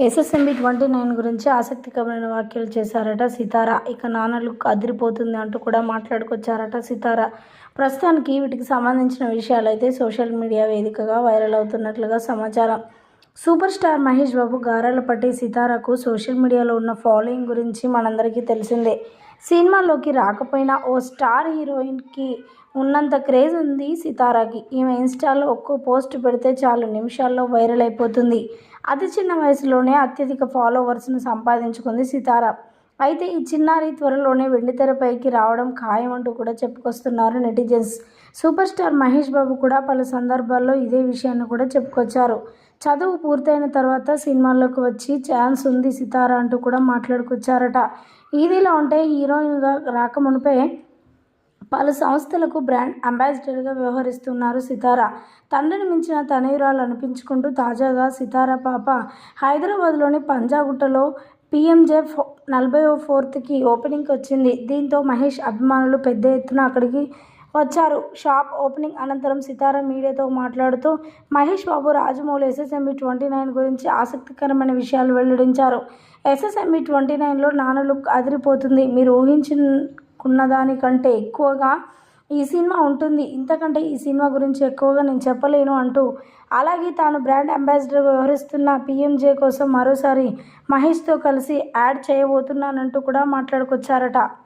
SSMB twenty nine గురించి ఆసక్తికరమైన వ్యాఖ్యలు చేశారట సితారా. ఇక నాన్న లుక్ అదిరిపోతుంది అంటూ కూడా మాట్లాడుకొచ్చారట సితారా. ప్రస్తుతానికి వీటికి సంబంధించిన విషయాలైతే సోషల్ మీడియా వేదికగా వైరల్ అవుతున్నట్లుగా సమాచారం. సూపర్ స్టార్ మహేష్ బాబు గారాలపట్టి సితారాకు సోషల్ మీడియాలో ఉన్న ఫాలోయింగ్ గురించి మనందరికీ తెలిసిందే. సినిమాల్లోకి రాకపోయినా ఓ స్టార్ హీరోయిన్కి ఉన్నంత క్రేజ్ ఉంది సితారాకి. ఈమె ఇన్స్టాలో ఒక్కో పోస్ట్ పెడితే చాలు నిమిషాల్లో వైరల్ అయిపోతుంది. అతి చిన్న వయసులోనే అత్యధిక ఫాలోవర్స్ను సంపాదించుకుంది సితారా. అయితే ఈ చిన్నారి త్వరలోనే వెండితెరపైకి రావడం ఖాయం అంటూ కూడా చెప్పుకొస్తున్నారు netizens. Super star Mahesh Babu కూడా పలు సందర్భాల్లో ఇదే విషయాన్ని కూడా చెప్పుకొచ్చారు. చదువు పూర్తయిన తర్వాత సినిమాల్లోకి వచ్చి ఛాన్స్ ఉంది సితార అంటూ కూడా మాట్లాడుకొచ్చారట. ఇదిలా ఉంటే హీరోయిన్గా రాకమునిపే పలు సంస్థలకు బ్రాండ్ అంబాసిడర్గా వ్యవహరిస్తున్నారు సితారా. తండ్రిని మించిన తనయురాలు అనిపించుకుంటూ తాజాగా సితారా పాప హైదరాబాద్లోని పంజాగుట్టలో పిఎంజే ఫో నలభై ఫోర్త్కి ఓపెనింగ్కి వచ్చింది. దీంతో మహేష్ అభిమానులు పెద్ద ఎత్తున అక్కడికి వచ్చారు. షాప్ ఓపెనింగ్ అనంతరం సితార మీడియాతో మాట్లాడుతూ Mahesh Babu Rajamouli SSMB twenty nine గురించి ఆసక్తికరమైన విషయాలు వెల్లడించారు. ఎస్ఎస్ఎంబి ట్వంటీ నైన్లో నాన్న లుక్ అదిరిపోతుంది. మీరు ఊహించుకున్న దానికంటే ఎక్కువగా ఈ సినిమా ఉంటుంది. ఇంతకంటే ఈ సినిమా గురించి ఎక్కువగా నేను చెప్పలేను అంటూ అలాగే తాను బ్రాండ్ అంబాసిడర్ వ్యవహరిస్తున్న పిఎంజే కోసం మరోసారి మహేష్తో కలిసి యాడ్ చేయబోతున్నానంటూ కూడా మాట్లాడుకొచ్చారట.